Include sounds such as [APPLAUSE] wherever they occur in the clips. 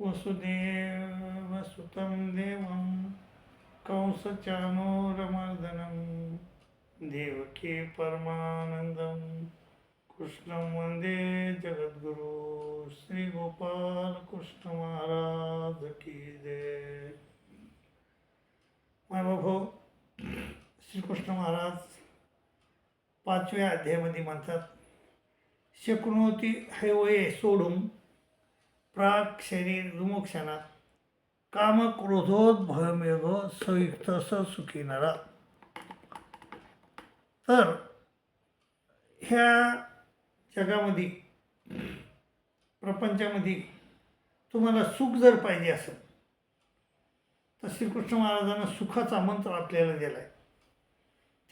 वसुदेवसुतं देवं कंसचानूरमर्दनं देवकी परमानन्दं कृष्णं वन्दे जगद्गुरु श्रीगोपालकृष्ण महाराज की जय। मायबाभाऊ श्रीकृष्ण महाराज पाचव्या अध्यायामध्ये म्हणतात शक्नोती हैवये सोडून प्राग शरीर विमोक्षणात काम संयुक्त स सुखी नरा तर ह्या जगामध्ये प्रपंचामध्ये तुम्हाला सुख जर पाहिजे असेल तर श्रीकृष्ण महाराजांना सुखाचा मंत्र आपल्याला दिला आहे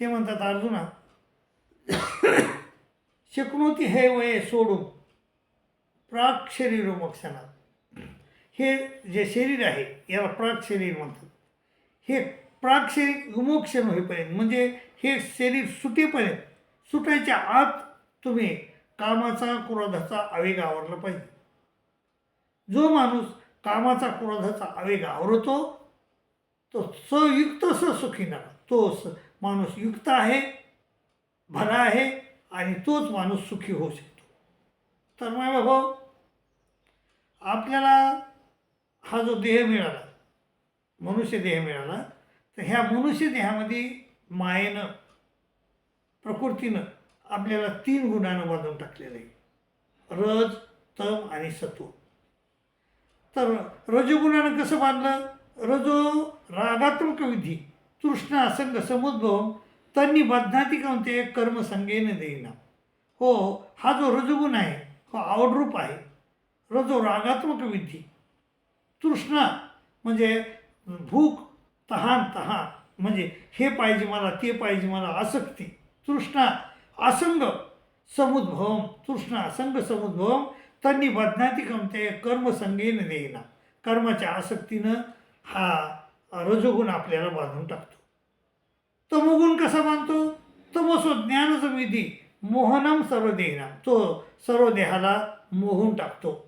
ते म्हणतात अर्जुना [COUGHS] शक्नोती हे वये सोडून प्राग शरीर मोक्षणात हे जे शरीर आहे याला प्राग शरीर म्हणतात. हे प्राग शरीर विमोक्षण होईपर्यंत म्हणजे हे शरीर सुटेपर्यंत सुटायच्या आत तुम्ही कामाचा क्रोधाचा आवेग आवरला पाहिजे. जो माणूस कामाचा क्रोधाचा आवेग आवरतो तो सयुक्त स सुखी ना तो स माणूस युक्त आहे भला आहे आणि तोच माणूस सुखी होऊ शकतो. तर माझ्या भाऊ आपल्याला हा जो देह मिळाला मनुष्य देह मिळाला तर ह्या मनुष्य देहामध्ये मायेनं प्रकृतीनं आपल्याला तीन गुणानं बांधून टाकलेलं आहे. रज तम आणि सत्व. तर रजगुणानं कसं बांधलं? रजो रागात्मक विधी तृष्णा असंग समुद्भव त्यांनी बदनाती कोणते कर्मसंगेने देईना हो हा जो रजगुण आहे तो आवडरूप आहे. रजो रागात्मक विधी. तृष्णा म्हणजे भूक तहान तहान म्हणजे हे पाहिजे मला ते पाहिजे मला आसक्ती. तृष्णा असंग समुद्भवम तृष्णा असंग समुद्भवम त्यांनी बदनाती कमते कर्मसंगेन देईना कर्माच्या आसक्तीनं हा रजोगुण आपल्याला बांधून टाकतो. तमोगुण कसा बांधतो? तमसो ज्ञानच विधी मोहनम सर्व देईना तो सर्व देहाला मोहून टाकतो.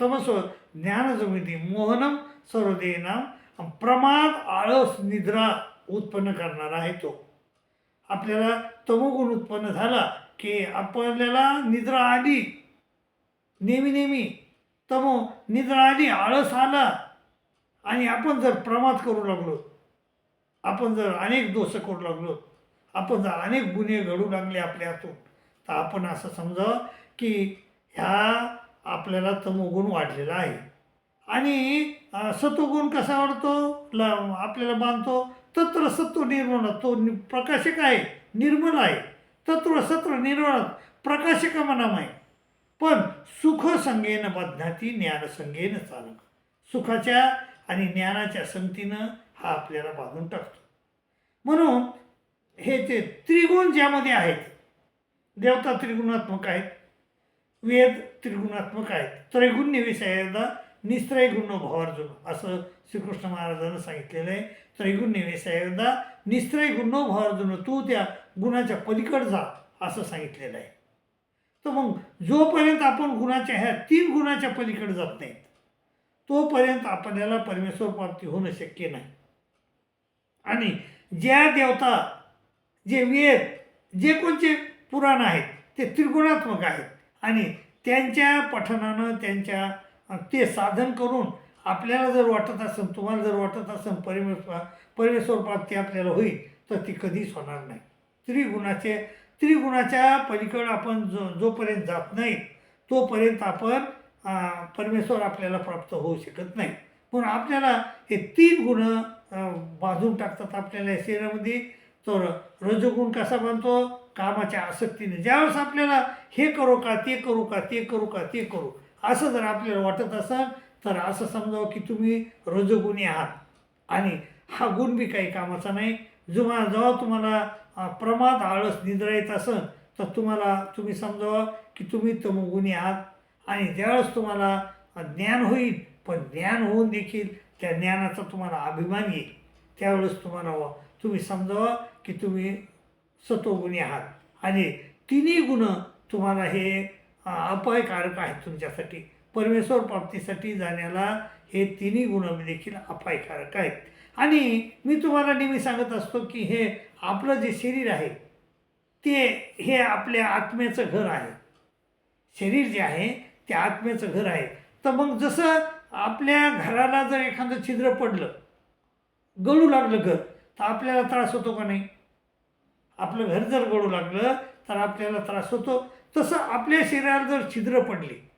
तमसो ज्ञानच मोहनम सर्व प्रमाद आळस निद्रा उत्पन्न करणारा आहे तो. आपल्याला तमोगुण उत्पन्न झाला की आपल्याला निद्रा आली. नेहमी नेहमी तमो निद्रा आली आळस आला आणि आपण जर प्रमाद करू लागलो आपण जर अनेक दोष करू लागलो आपण जर अनेक गुन्हे घडू लागले आपल्या हातून तर आपण असं समजावं की ह्या आपल्याला तमोगुण वाढलेला आहे. आणि सत्वगुण कसा वाढतो? ल आपल्याला बांधतो. तत्र सत्व निर्मळ तो नि प्रकाशक आहे निर्मल आहे. तत्व सत्व निर्मळ प्रकाशक मनाम आहे पण सुख संगेन बदनाती ज्ञानसंगेन चालक. सुखाच्या आणि ज्ञानाच्या संगतीनं हा आपल्याला बांधून टाकतो. म्हणून हे ते त्रिगुण ज्यामध्ये आहेत देवता त्रिगुणात्मक आहेत वेद त्रिगुणात्मक आहेत. त्रैगुण्य विषयादा निस्त्रय भवार्जुन असं श्रीकृष्ण महाराजांना सांगितलेलं आहे. त्रैगुण्य विषयादा निस्त्रय भवार्जुन तू त्या गुणाच्या पलीकड जा असं सांगितलेलं आहे. तर मग जोपर्यंत आपण गुणाच्या ह्या तीन गुणाच्या पलीकडे जात नाहीत तोपर्यंत आपल्याला परमेश्वर प्राप्ती होणं शक्य नाही. आणि ज्या देवता जे वेद जे कोणते पुराण आहेत ते त्रिगुणात्मक आहेत. आणि त्यांच्या पठनानं त्यांच्या ते साधन करून आपल्याला जर वाटत असेल तुम्हाला जर वाटत असेल परमेश्वर परमेश्वर प्राप्ती आपल्याला होईल तर ती कधीच होणार नाही. त्रिगुणाचे त्रिगुणाच्या पलीकडं आपण जो जोपर्यंत जात नाही तोपर्यंत आपण परमेश्वर आपल्याला प्राप्त होऊ शकत नाही. म्हणून आपल्याला हे तीन गुण बांधून टाकतात आपल्याला या शरीरामध्ये. तर रजगुण कसा बनतो? कामाच्या आसक्तीने. ज्यावेळेस आपल्याला हे करू का ते करू का ते करू का ते करू असं जर आपल्याला वाटत असाल तर असं समजावं की तुम्ही रजगुणी आहात. आणि हा गुण बी काही कामाचा नाही. जेव्हा जेव्हा तुम्हाला प्रमाद आळस निद्रा येत असेल तर तुम्हाला तुम्ही समजावं की तुम्ही तमोगुणी आहात. आणि ज्यावेळेस तुम्हाला ज्ञान होईल पण ज्ञान होऊन देखील त्या ज्ञानाचा तुम्हाला अभिमान येईल. त्यावेळेस तुम्हाला व- तुम्ही समजावा की तुम्ही सतोगुणी आहात. आणि तिन्ही गुण तुम्हाला हे अपायकारक आहेत तुमच्यासाठी. परमेश्वर प्राप्तीसाठी जाण्याला हे तिन्ही गुण देखील अपायकारक आहेत. आणि मी तुम्हाला नेहमी सांगत असतो की हे आपलं जे शरीर आहे ते हे आपल्या आत्म्याचं घर आहे. शरीर जे आहे ते आत्म्याचं घर आहे. तर मग जसं आपल्या घराला जर एखादं छिद्र पडलं गळू लागलं घर तर आपल्याला त्रास होतो का नाही? आपलं घर जर गळू लागलं तर आपल्याला त्रास होतो. तसं आपल्या शरीराला जर छिद्र पडली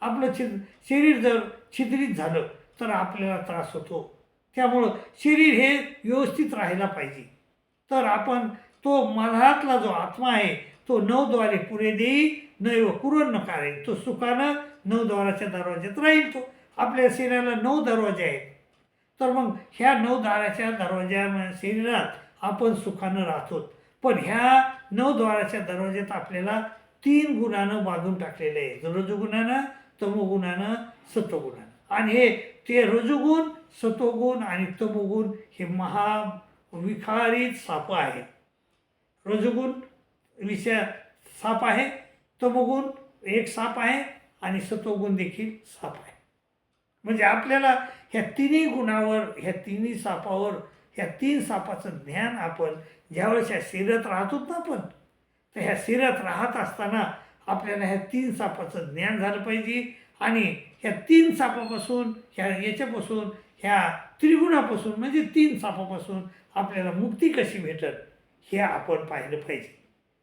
आपलं छिद शरीर जर छिद्रित झालं तर आपल्याला त्रास होतो. त्यामुळं शरीर हे व्यवस्थित राहायला पाहिजे. तर आपण तो मधातला जो आत्मा आहे तो नवद्वारे पुरे देई नैव कुरण नकारे. तो सुखानं नवद्वाराच्या दरवाज्यात राहील तो. आपल्या शरीराला नऊ दरवाजे आहेत. तर मग ह्या नऊ दाराच्या दरवाज्या शरीरात आपण सुखानं राहतो पण ह्या नऊ द्वाराच्या दरवाज्यात आपल्याला तीन गुणानं बांधून टाकलेले आहे. रजोगुणानं तमोगुणानं सत्वगुणानं. आणि हे ते रजोगुण सत्वगुण आणि तमोगुण हे महाविखारीत साप आहेत रजोगुण विषय साप आहे तमोगुण एक साप आहे आणि सत्वगुण देखील साप आहे. म्हणजे आपल्याला ह्या तिन्ही गुणावर ह्या तिन्ही सापावर ह्या तीन सापाचं ज्ञान आपण ज्यावेळेस ह्या शरीरात राहतो ना आपण तर ह्या शरीरात राहत असताना आपल्याला ह्या तीन सापाचं ज्ञान झालं पाहिजे आणि ह्या तीन सापापासून ह्या याच्यापासून ह्या त्रिगुणापासून म्हणजे तीन सापापासून आपल्याला मुक्ती कशी भेटल हे आपण पाहिलं पाहिजे.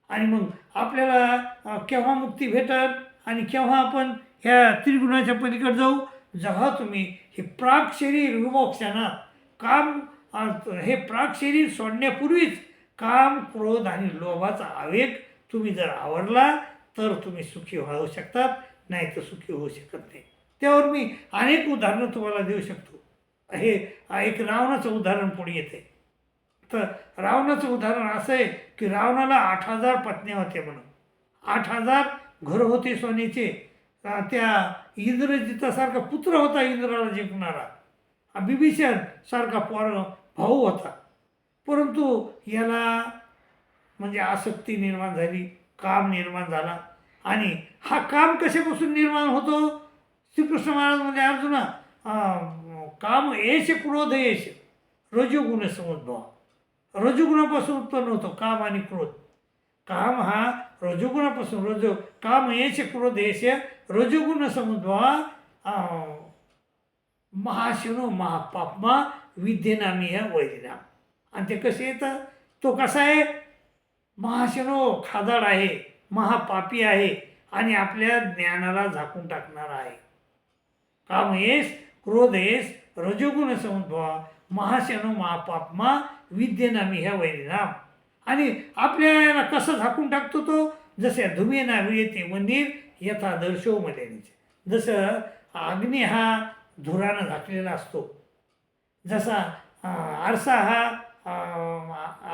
आणि मग आपल्याला केव्हा मुक्ती भेटल आणि केव्हा आपण ह्या त्रिगुणाच्या पलीकडे जाऊ? जेव्हा तुम्ही हे प्राग शरीर विमोक्षानं काम हे प्राग शरीर सोडण्यापूर्वीच काम क्रोध आणि लोभाचा आवेग तुम्ही जर आवरला तर तुम्ही सुखी होऊ शकतात नाही तर सुखी होऊ शकत नाही. त्यावर मी अनेक उदाहरणं तुम्हाला देऊ शकतो. हे एक रावणाचं उदाहरण पुढे येते. तर रावणाचं उदाहरण असं आहे की रावणाला आठ हजार पत्न्या होत्या म्हणून. आठ हजार घर होते सोन्याचे. त्या इंद्रजितासारखा पुत्र होता इंद्राला जिंकणारा. बिभीषण सारखा पोर भाऊ होता. परंतु याला म्हणजे आसक्ती निर्माण झाली काम निर्माण झाला आणि हा काम कशापासून निर्माण होतो? श्रीकृष्ण महाराज म्हणजे अर्जुना काम येश क्रोध येश रजोगुण समुद्भव. रजोगुणापासून उत्पन्न होतो काम आणि क्रोध. काम हा रजोगुणापासून रजो काम येश क्रोध येश रजोगुण समुद्भवा महाशिनो महापापमा विद्येनामी ह्या वैदिनाम आणि ते कसे येतं? तो कसा आहे? महाशिनो खादाड आहे महापापी आहे आणि आपल्या ज्ञानाला झाकून टाकणार आहे. काम येस क्रोध येस रजोगुण समुद्भवा महाशनो महापापमा विद्येनामी ह्या वैरिनाम आणि आपल्याला कसं झाकून टाकतो तो? जसे धुमेना विळेते मंदिर यथा दर्शव मल्यानीचे जसं अग्नी हा धुरानं झाकलेला असतो. जसा आरसा हा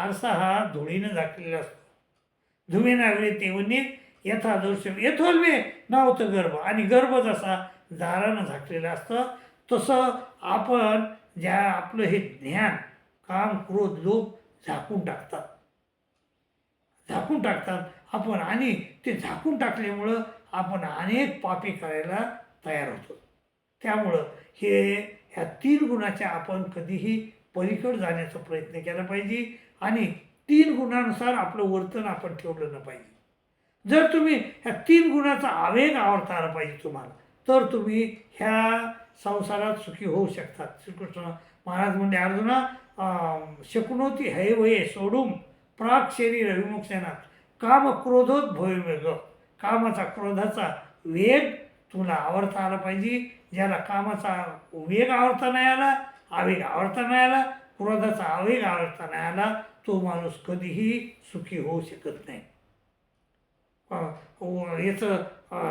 आरसा हा धुळीनं झाकलेला असतो. धुमेना विळेते मंदिर यथा दर्श यथोल्वे नावतं गर्भ. आणि गर्भ जसा दारानं झाकलेलं असतं तसं आपण ज्या आपलं हे ज्ञान काम क्रोध लोभ झाकून टाकतात. झाकून टाकतात आपण. आणि ते झाकून टाकल्यामुळं आपण अनेक पापे करायला तयार होतो. त्यामुळं हे ह्या तीन गुणाच्या आपण कधीही पलीकडे जाण्याचा प्रयत्न केला पाहिजे आणि तीन गुणानुसार आपलं वर्तन आपण ठेवलं न पाहिजे. जर तुम्ही ह्या तीन गुणाचा आवेग आवडता आला पाहिजे तुम्हाला तर तुम्ही ह्या संसारात सुखी होऊ शकतात श्रीकृष्ण महाराज म्हणजे अर्जुना शकुनोती है वये सोडून प्राग शरीर विमुक्षणात काम क्रोधोत भयवेग कामाचा क्रोधाचा वेग तुला आवडता आला पाहिजे. ज्याला कामाचा वेग आवडता नाही आला आवेग आवडता नाही आला क्रोधाचा आवेग आवडता नाही आला तो माणूस कधीही सुखी होऊ शकत नाही. याचं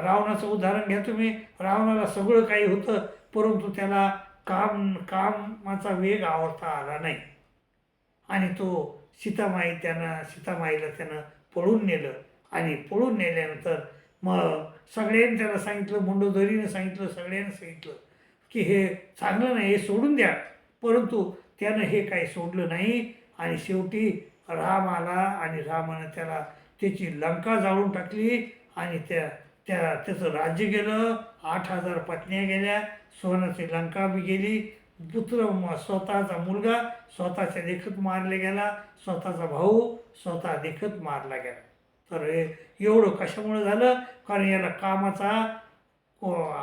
रावणाचं उदाहरण घ्या तुम्ही. रावणाला सगळं काही होतं परंतु त्याला काम कामाचा वेग आवडता आला नाही. आणि तो सीतामाई त्यानं सीतामाईला त्यानं पळून नेलं. आणि पळून नेल्यानंतर मग सगळ्यांनी त्याला सांगितलं मुंडोदरीनं सांगितलं सगळ्यांनी सांगितलं की हे चांगलं नाही हे सोडून द्या. परंतु त्यानं हे काही सोडलं नाही आणि शेवटी राम आला आणि रामानं त्याला त्याची लंका जाळून टाकली आणि त्या त्या त्याचं राज्य गेलं. आठ हजार पत्न्या गेल्या. सोनाची लंका बी गेली. पुत्र स्वतःचा मुलगा स्वतःच्या देखत मारला गेला. स्वतःचा भाऊ स्वतः देखत मारला गेला. तर हे एवढं कशामुळे झालं? कारण याला कामाचा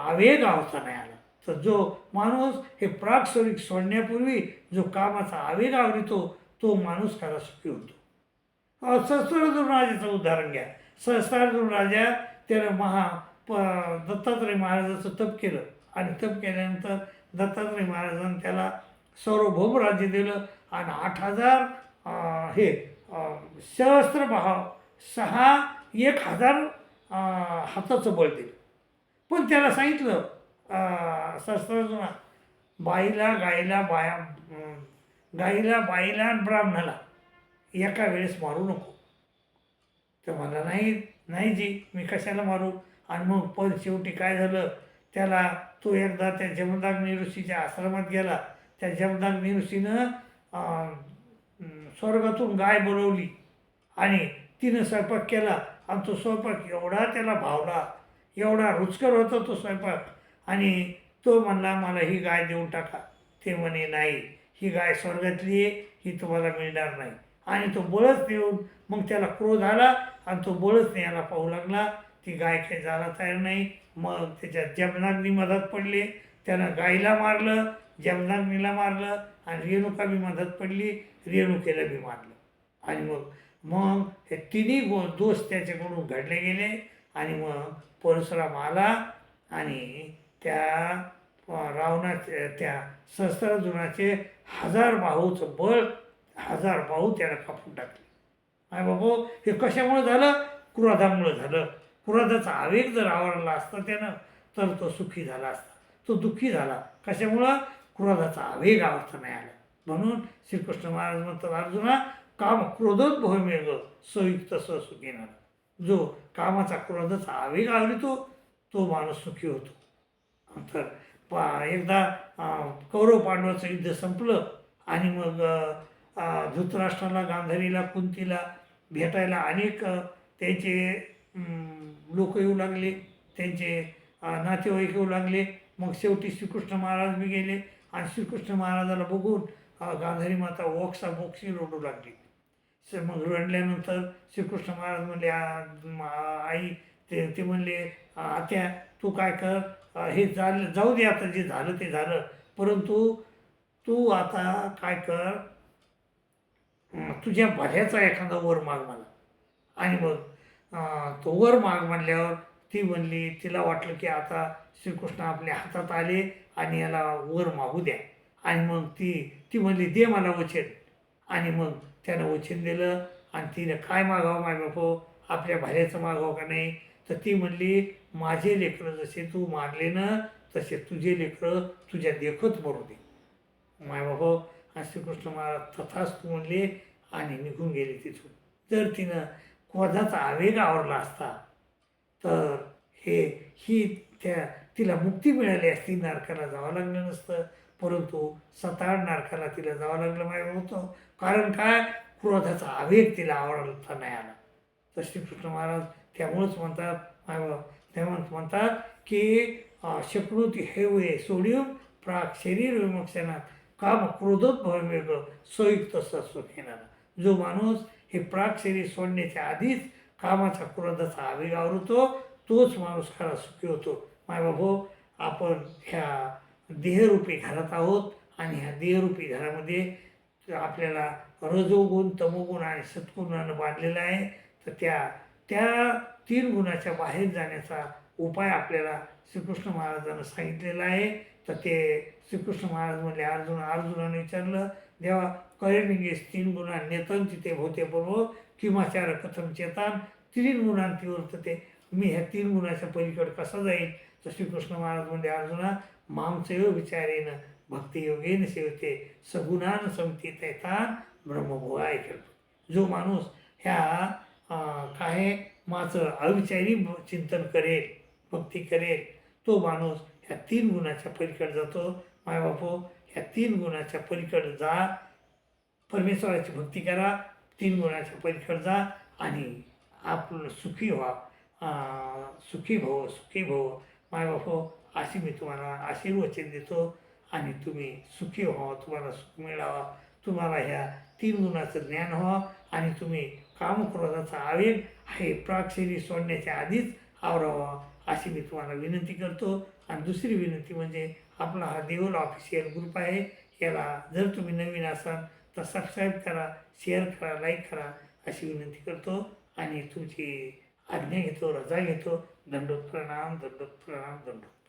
आवेग आवता नाही आला. तर जो माणूस हे प्राक्सरिक सोडण्यापूर्वी जो कामाचा आवेग आवडतो तो माणूस खरा सुखी होतो. सहस्त्रार्जुन राजाचं उदाहरण घ्या. सहस्त्रार्जुन राजा त्यानं महा प दत्तात्रय महाराजाचं तप केलं. आणि तप केल्यानंतर दत्तात्रय महाराजांनी त्याला सार्वभौम राज्य दिलं. आणि आठ हजार हे सहस्त्र भाव सहा एक हजार हाताचं बळ दिलं. पण त्याला सांगितलं अं, बाईला गाईला बाया गाईला बाईला आणि ब्राह्मणाला एका वेळेस मारू नको. तर मला नाही नाही जी मी कशाला मारू? आणि मग पण शेवटी काय झालं? त्याला तो एकदा त्या जमदाग्नी ऋषीच्या आश्रमात गेला. त्या जमदाग्नी ऋषीनं स्वर्गातून गाय बोलवली. आणि तिनं स्वयंपाक केला आणि तो स्वयंपाक एवढा त्याला भावला एवढा रुचकर होता तो स्वयंपाक. आणि तो म्हणला मला ही गाय देऊन टाका. ते म्हणे नाही ही गाय स्वर्गातली आहे ही तुम्हाला मिळणार नाही. आणि तो बळच नेऊन मग त्याला क्रोध आला आणि तो बळच न्यायला पाहू लागला. ती गाय काही जायला तयार नाही. मग त्याच्या जमनाग्नी मदत पडली. त्यानं गायीला मारलं जमनाग्नीला मारलं आणि रेणुका बी मदत पडली रेणुकेला बी मारलं. आणि मग मग हे तिन्ही गो दोष त्याच्याकडून घडले गेले आणि मग परशुराम आला आणि त्या रावणाच्या त्या सहस्त्रार्जुनाचे हजार बाहूचं बळ हजार बाहू त्याला कापून टाकले. काय बाबू हे कशामुळे झालं? क्रोधामुळे झालं. क्रोधाचा आवेग जर आवडला असता त्यानं तर तो सुखी झाला असता. तो दुःखी झाला. कशामुळं? क्रोधाचा आवेग आवडता नाही आला. म्हणून श्रीकृष्ण महाराज म्हणतात अर्जुना काम क्रोधोद्भव मिळग सयुक्त सुखीनार जो कामाचा क्रोधाचा आवेग आवडतो तो माणूस सुखी होतो. तर पा एकदा कौरव पांडवाचं युद्ध संपलं आणि मग धृतराष्ट्राला गांधारीला कुंतीला भेटायला अनेक त्यांचे लोक येऊ लागले. त्यांचे नातेवाईक येऊ लागले. मग शेवटी श्रीकृष्ण महाराज बी गेले आणि श्रीकृष्ण महाराजाला बघून गांधारी माता ओक्सा मोक्षी रडू लागली. स मग रडल्यानंतर श्रीकृष्ण महाराज म्हणले आई ते ते म्हणले आत्या तू काय कर? हे झालं जाऊ दे आता जे झालं ते झालं. परंतु तू आता काय कर? तुझ्या भल्याचा एखादा वर माग मला. आणि मग तो वर माग म्हणल्यावर ती म्हणली तिला वाटलं की आता श्रीकृष्ण आपल्या हातात आले आणि याला वर मागू द्या. आणि मग ती ती म्हणली दे मला वचन. आणि मग त्यानं वचन दिलं आणि तिनं काय मागावं माय बापो? आपल्या भाल्याचं मागावं का नाही? तर ती म्हणली माझे लेकरं जसे तू मारले ना तसे तुझे लेकरं तुझ्या देखत मरू दे. माय बापो आणि श्रीकृष्ण महाराज तथाच तू म्हणले आणि निघून गेले तिथून. जर तिनं क्वधाचा आवेग आवडला असता तर हे ही त्या तिला मुक्ती मिळाली असती नारकाला जावं लागलं नसतं. परंतु सताळ नारकाला तिला जावं लागलं माहिती होतं कारण काय? क्रोधाचा आवेग तिला आवडता नाही आला. तर श्रीकृष्ण महाराज त्यामुळंच म्हणतात तेव्हाच म्हणतात की अं, हे वे सोडियम प्राग शरीर विमोक्षणात काम क्रोधोद्भव मिळग संयुक्त सस्वखेनाला जो माणूस हे प्राग शरीर सोडण्याच्या आधीच कामाचा क्रोधाचा आवेग आवडतो तोच माणूस खरा सुखी होतो. मायबाबो आपण ह्या देहरूपी घरात आहोत आणि ह्या देहरूपी घरामध्ये आपल्याला रजोगुण तमोगुण आणि सत्गुणानं बांधलेलं आहे. तर त्या त्या तीन गुणाच्या बाहेर जाण्याचा उपाय आपल्याला श्रीकृष्ण महाराजांना सांगितलेला आहे. तर ते श्रीकृष्ण महाराज म्हणले अर्जुन अर्जुनाने विचारलं देवा करेनिंगेस तीन गुणा नेतन तिथे होते बरोबर किमाचार कथम चेतान तीन गुणांती ते. मी ह्या तीन गुणाच्या पलीकडे कसा जाईल तर श्रीकृष्ण महाराज म्हणजे अर्जुना मांसेव विचारेन भक्तियोगेन सेवते सगुणान समती तैतान ब्रह्मभुवाय करतो जो माणूस ह्या काय माझं अविचारी चिंतन करेल भक्ती करेल तो माणूस ह्या तीन गुणाच्या पलीकडे जातो मायबापो ह्या तीन गुणाच्या पलीकडे जा परमेश्वराची भक्ती करा तीन गुणाच्या पलीकडे जा आणि आपलं सुखी व्हा सुखी भव सुखी भव मायबापो अशी मी तुम्हाला आशीर्वचन देतो आणि तुम्ही सुखी व्हावं तुम्हाला सुख मिळावा. तुम्हाला ह्या तीन गुणाचं ज्ञान व्हावं आणि तुम्ही कामक्रोधाचा आवेग हे प्राक्षरी सोडण्याच्या आधीच आवरावा अशी मी तुम्हाला विनंती करतो. आणि दुसरी विनंती म्हणजे आपला हा देऊळ ऑफिशियल ग्रुप आहे. याला जर तुम्ही नवीन असाल तर सबस्क्राईब करा शेअर करा लाईक करा अशी विनंती करतो. आणि तुमची आज्ञा घेतो रजा घेतो. दंडोत प्रणाम दंडोत प्रणाम दंडोत